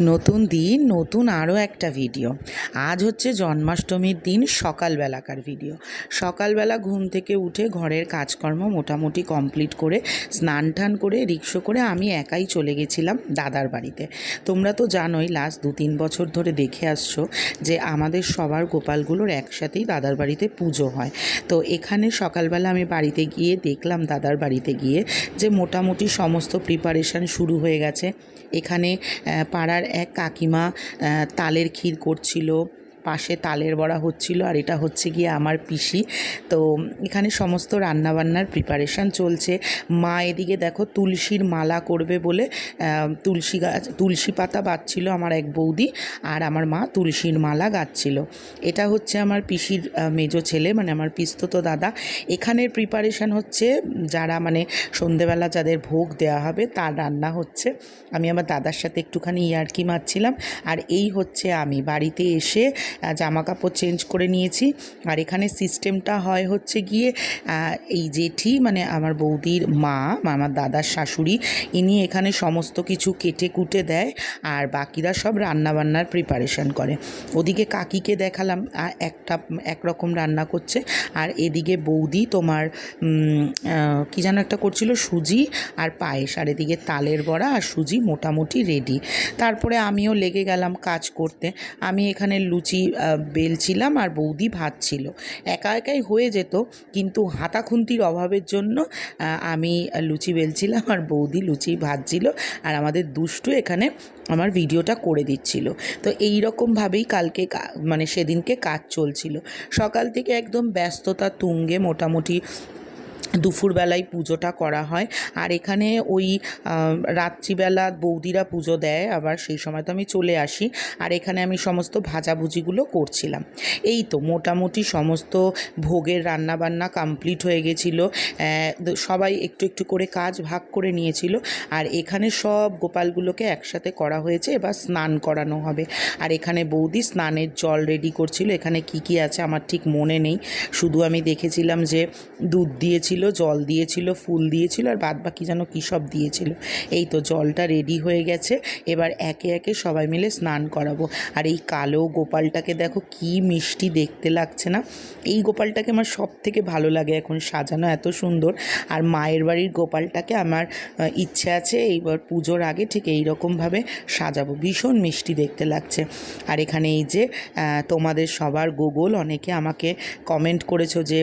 নতুন দিন, নতুন আরও একটা ভিডিও আজ হচ্ছে জন্মাষ্টমীর দিন, সকালবেলাকার ভিডিও সকালবেলা ঘুম থেকে উঠে ঘরের কাজকর্ম মোটামুটি কমপ্লিট করে স্নান টান করে, রিক্সো করে আমি একাই চলে গেছিলাম দাদার বাড়িতে। তোমরা তো জানোই লাস্ট দু তিন বছর ধরে দেখে আসছো যে আমাদের সবার গোপালগুলোর একসাথেই দাদার বাড়িতে পুজো হয়। তো এখানে সকালবেলা আমি বাড়িতে গিয়ে দেখলাম দাদার বাড়িতে গিয়ে যে মোটামুটি সমস্ত প্রিপারেশান শুরু হয়ে গেছে। এখানে পাড়ার এক কাকিমা তালের ক্ষীর করছিল। পাশে তালের বড়া হচ্ছিল আর এটা হচ্ছে গিয়ে আমার পিসি। তো এখানে সমস্ত রান্নাবান্নার প্রিপারেশান চলছে। মা এদিকে দেখো তুলসীর মালা করবে বলে তুলসী গাছ, তুলসী পাতা বাঁচছিল আমার এক বৌদি আর আমার মা তুলসীর মালা গাচ্ছিল এটা হচ্ছে আমার পিসির মেজো ছেলে মানে আমার পিস্তত দাদা। এখানের প্রিপারেশান হচ্ছে যারা মানে সন্ধেবেলা যাদের ভোগ দেওয়া হবে তার রান্না হচ্ছে। আমি আমার দাদার সাথে একটুখানি ইয়ার্কি মারছিলাম আর এই হচ্ছে আমি। বাড়িতে এসে জামা কাপড় চেঞ্জ করে নিয়েছি। আর এখানে সিস্টেমটা হয় হচ্ছে গিয়ে এই জেঠি মানে আমার বৌদির মা, আমার দাদার শাশুড়ি, ইনি এখানে সমস্ত কিছু কেটে কুটে দেয় আর বাকিরা সব রান্নাবান্নার প্রিপারেশন করে। ওদিকে কাকিকে দেখালাম একটা একরকম রান্না করছে। আর এদিকে বৌদি তোমার কি যেন একটা করছিল, সুজি আর পায়েস। আর এদিকে তালের বড়া আর সুজি মোটামুটি রেডি তারপরে আমিও লেগে গেলাম কাজ করতে। আমি এখানে লুচি বেলছিলাম আর বৌদি ভাজছিল একা একাই হয়ে যেত, কিন্তু হাতা খুন্তির অভাবের জন্য আমি লুচি বেলছিলাম আর বৌদি লুচি ভাজছিল আর আমাদের দুষ্টু এখানে আমার ভিডিওটা করে দিচ্ছিল। তো এই রকমভাবেই কালকে মানে সেদিনকে কাজ চলছিল। সকাল থেকে একদম ব্যস্ততা তুঙ্গে মোটামুটি দুপুরবেলায় পুজোটা করা হয়। আর এখানে ওই রাত্রিবেলা বৌদিরা পুজো দেয়, আবার সেই সময় তো আমি চলে আসি। আর এখানে আমি সমস্ত ভাজাভুজিগুলো করছিলাম। এই তো মোটামুটি সমস্ত ভোগের রান্নাবান্না কমপ্লিট হয়ে গেছিল। সবাই একটু একটু করে কাজ ভাগ করে নিয়েছিল। আর এখানে সব গোপালগুলোকে একসাথে করা হয়েছে, এবার স্নান করানো হবে। আর এখানে বৌদি স্নানের জল রেডি করছিল। এখানে কি কি আছে আমার ঠিক মনে নেই। শুধু আমি দেখেছিলাম যে দুধ দিয়েছিল জল দিয়েছিল, ফুল দিয়েছিল আর বাদ বাকি যেন কী সব দিয়েছিল। এই তো জলটা রেডি হয়ে গেছে, এবার একে একে সবাই মিলে স্নান করাবো। আর এই কালো গোপালটাকে দেখো কি মিষ্টি দেখতে লাগছে না। এই গোপালটাকে আমার সব থেকে ভালো লাগে এখন সাজানো এত সুন্দর। আর মায়ের বাড়ির গোপালটাকে আমার ইচ্ছে আছে এইবার পুজোর আগে ঠিক এই রকমভাবে সাজাবো। ভীষণ মিষ্টি দেখতে লাগছে। আর এখানে এই যে তোমাদের সবার গুগল, অনেকে আমাকে কমেন্ট করেছ যে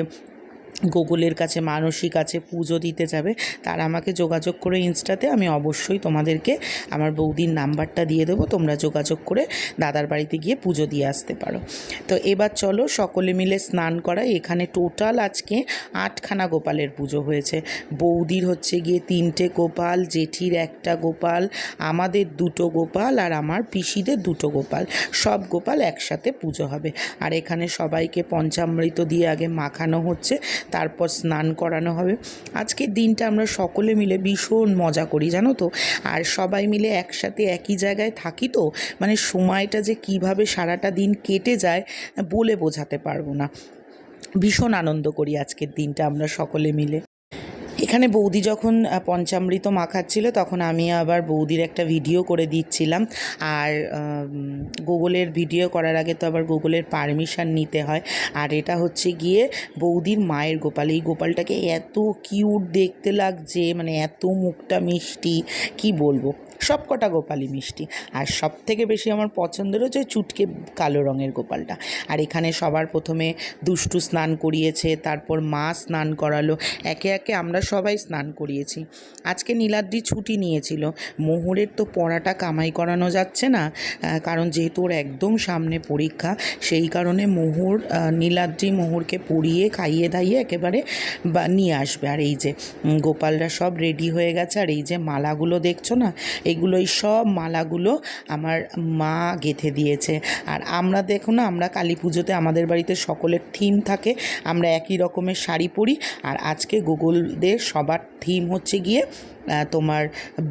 গুগলের কাছে, মানসিক আছে, পুজো দিতে যাবে, তারা আমাকে যোগাযোগ করে ইনস্টাতে আমি অবশ্যই তোমাদেরকে আমার বৌদির নাম্বারটা দিয়ে দেবো, তোমরা যোগাযোগ করে দাদার বাড়িতে গিয়ে পুজো দিয়ে আসতে পারো। তো এবার চলো সকলে মিলে স্নান করা, এখানে টোটাল আজকে আটখানা গোপালের পুজো হয়েছে। বৌদির হচ্ছে গিয়ে তিনটে গোপাল, জেঠির একটা গোপাল, আমাদের দুটো গোপাল আর আমার পিসিদের দুটো গোপাল, সব গোপাল একসাথে পুজো হবে। আর এখানে সবাইকে পঞ্চামৃত দিয়ে আগে মাখানো হচ্ছে তারপর স্নান করানো হবে। আজকের দিনটা আমরা সকলে মিলে ভীষণ মজা করি, জানো তো? আর সবাই মিলে একসাথে একই জায়গায় থাকি তো মানে সময়টা যে কীভাবে সারাটা দিন কেটে যায় বলে বোঝাতে পারব না। ভীষণ আনন্দ করি আজকের দিনটা আমরা সকলে মিলে। এখানে বৌদি যখন পঞ্চামৃত মাখাচ্ছিল তখন আমি আবার বৌদির একটা ভিডিও করে দিচ্ছিলাম। আর গুগলের ভিডিও করার আগে তো আবার গুগলের পারমিশন নিতে হয়। আর এটা হচ্ছে গিয়ে বৌদির মায়ের গোপাল। এই গোপালটাকে এত কিউট দেখতে লাগছে মানে এত মুখটা মিষ্টি, কি বলব? সব কটা গোপালই মিষ্টি। আর সব থেকে বেশি আমার পছন্দের হচ্ছে চুটকে কালো রঙের গোপালটা। আর এখানে সবার প্রথমে দুষ্টু স্নান করিয়েছে, তারপর মা স্নান করালো, একে একে আমরা সবাই স্নান করিয়েছি। আজকে নীলাদ্রি ছুটি নিয়েছিল, মোহরের তো পড়াটা কামাই করানো যাচ্ছে না কারণ যেহেতু ওর একদম সামনে পরীক্ষা, সেই কারণে মোহর নীলাদ্রি মোহরকে পড়িয়ে খাইয়ে দাইয়ে একেবারে নিয়ে আসবে। আর এই যে গোপালরা সব রেডি হয়ে গেছে, আর এই যে মালাগুলো দেখছ না এগুলো এই সব মালাগুলো আমার মা গেঁথে দিয়েছে। আর আমরা দেখো না, আমরা কালী পুজোতে আমাদের বাড়িতে সকলের থিম থাকে, আমরা একই রকমের শাড়ি পরি। আর আজকে গুগলদের সবার থিম হচ্ছে গিয়ে তোমার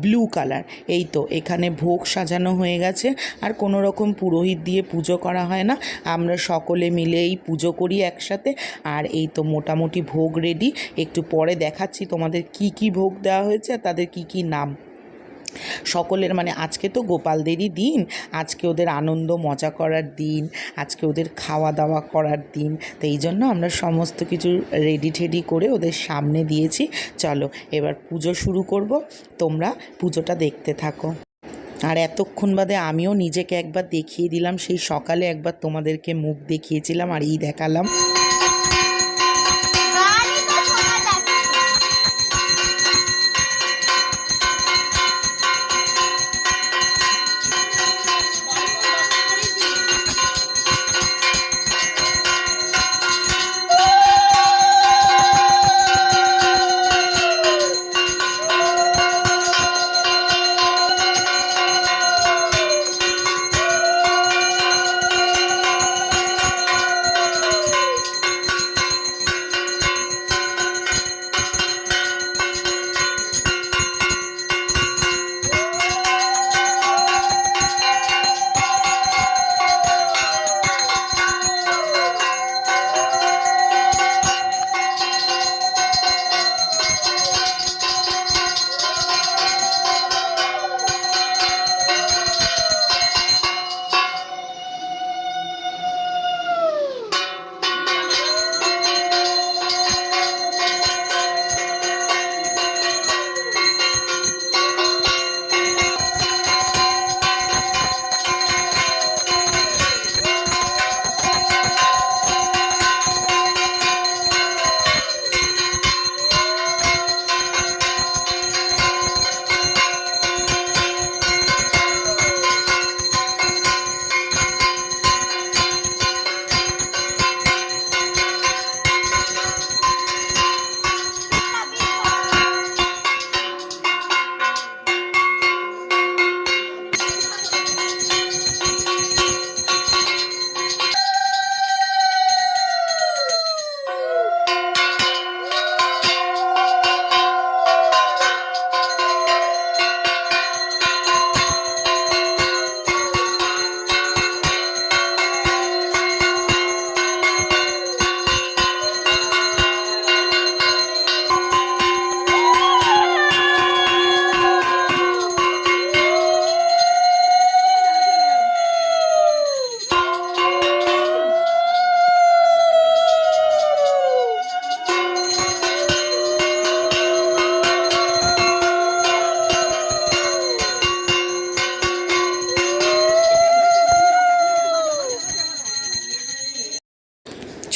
ব্লু কালার এই তো, এখানে ভোগ সাজানো হয়ে গেছে। আর কোনো রকম পুরোহিত দিয়ে পুজো করা হয় না। আমরা সকলে মিলেই পুজো করি একসাথে। আর এই তো মোটামুটি ভোগ রেডি একটু পরে দেখাচ্ছি তোমাদের কি কি ভোগ দেওয়া হয়েছে আর তাদের কি কি নাম। সকলের মানে আজকে তো গোপালদেরই দিন, আজকে ওদের আনন্দ মজা করার দিন, আজকে ওদের খাওয়া দাওয়া করার দিন, তো এই জন্য আমরা সমস্ত কিছু রেডি ঠেডি করে ওদের সামনে দিয়েছি। চলো এবার পুজো শুরু করব, তোমরা পুজোটা দেখতে থাকো। আর এতক্ষণ বাদে আমিও নিজেকে একবার দেখিয়ে দিলাম, সেই সকালে একবার তোমাদেরকে মুখ দেখিয়েছিলাম আর এই দেখালাম।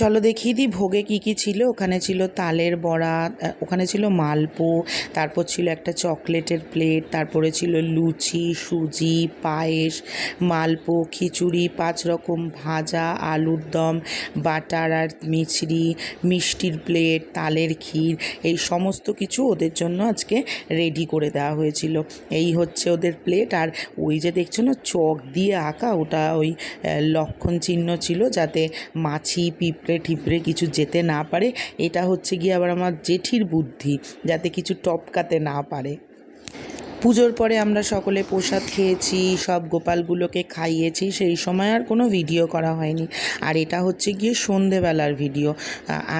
চলো দেখিয়ে দিই ভোগে কী কী ছিল। ওখানে ছিল তালের বড়া ওখানে ছিল মালপো, তারপর ছিল একটা চকলেটের প্লেট, তারপরে ছিল লুচি, সুজি, পায়েস, মালপো, খিচুড়ি, পাঁচ রকম ভাজা, আলুর দম, বাটার আর মিছরি, মিষ্টির প্লেট, তালের ক্ষীর, এই সমস্ত কিছু ওদের জন্য আজকে রেডি করে দেওয়া হয়েছিল। এই হচ্ছে ওদের প্লেট। আর ওই যে দেখছ না, চক দিয়ে আঁকা, ওটা ওই লক্ষণ চিহ্ন ছিল যাতে মাছি, পিঁপড়ে ঠিপড়ে কিছু যেতে না পারে, এটা হচ্ছে গিয়ে আবার আমার জেঠির বুদ্ধি, যাতে কিছু টপকাতে না পারে। পুজোর পরে আমরা সকলে প্রসাদ খেয়েছি, সব গোপালগুলোকে খাইয়েছি, সেই সময় আর কোনো ভিডিও করা হয়নি। আর এটা হচ্ছে গিয়ে সন্ধেবেলার ভিডিও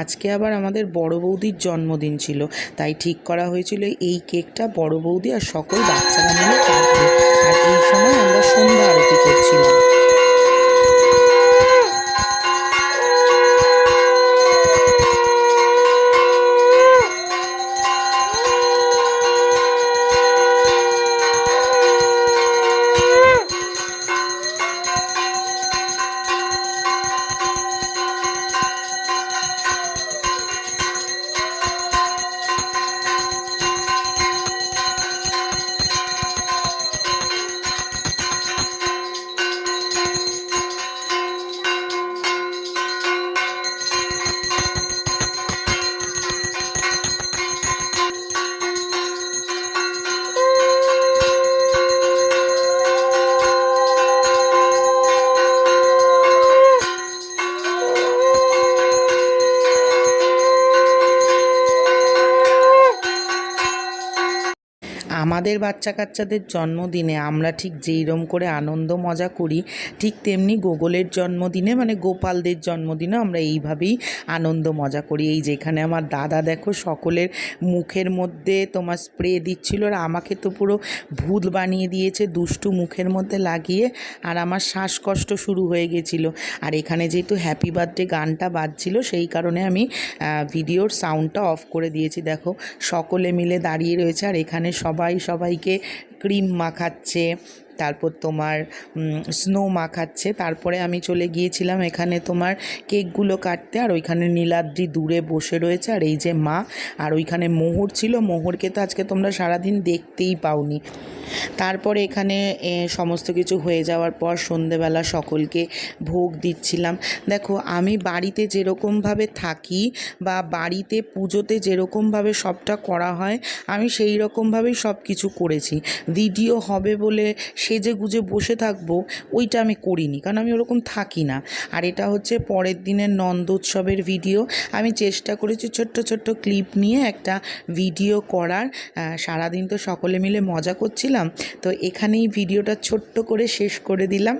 আজকে আবার আমাদের বড় বৌদির জন্মদিন ছিল, তাই ঠিক করা হয়েছিল এই কেকটা বড় বৌদি আর সকল বাচ্চারা মিলে আর এই সময় আমরা সন্ধ্যা আরতি করছিলাম। আমাদের বাচ্চা কাচ্চাদের জন্মদিনে আমরা ঠিক যেইরম করে আনন্দ মজা করি, ঠিক তেমনি গোগলের জন্মদিনে মানে গোপালদের জন্মদিনে আমরা এইভাবেই আনন্দ মজা করি। এই যেখানে আমার দাদা দেখো সকলের মুখের মধ্যে তোমার স্প্রে দিচ্ছিল আর আমাকে তো পুরো ভূত বানিয়ে দিয়েছে দুষ্টু মুখের মধ্যে লাগিয়ে আর আমার শ্বাসকষ্ট শুরু হয়ে গেছিল। আর এখানে যেহেতু হ্যাপি বার্থডে গানটা বাজছিল, সেই কারণে আমি ভিডিওর সাউন্ডটা অফ করে দিয়েছি। দেখো সকলে মিলে দাঁড়িয়ে রয়েছে আর এখানে সবাই সবাইকে ক্রিম মাখাচ্ছে। তারপর তোমার স্নো মাখাচ্ছে। তারপরে আমি চলে গিয়েছিলাম এখানে তোমার কেকগুলো কাটতে। আর ওইখানে নীলাদ্রি দূরে বসে রয়েছে। আর এই যে মা, আর ওইখানে মোহর ছিল। মোহরকে তো আজকে তোমরা সারাদিন দেখতেই পাওনি। তারপরে এখানে সমস্ত কিছু হয়ে যাওয়ার পর সন্ধেবেলা সকলকে ভোগ দিচ্ছিলাম। দেখো, আমি বাড়িতে যেরকমভাবে থাকি বা বাড়িতে পুজোতে যেরকমভাবে সবটা করা হয়, আমি সেই রকমভাবেই সব কিছু করেছি। ভিডিও হবে বলে সেজে গুজে বসে থাকব, ওইটা আমি করিনি, কারণ আমি ওরকম থাকি না। আর এটা হচ্ছে পরের দিনের নন্দোৎসবের ভিডিও আমি চেষ্টা করেছি ছোট্ট ছোট্ট ক্লিপ নিয়ে একটা ভিডিও করার। সারাদিন তো সকলে মিলে মজা করছিলাম। তো এখানেই ভিডিওটা ছোট্ট করে শেষ করে দিলাম।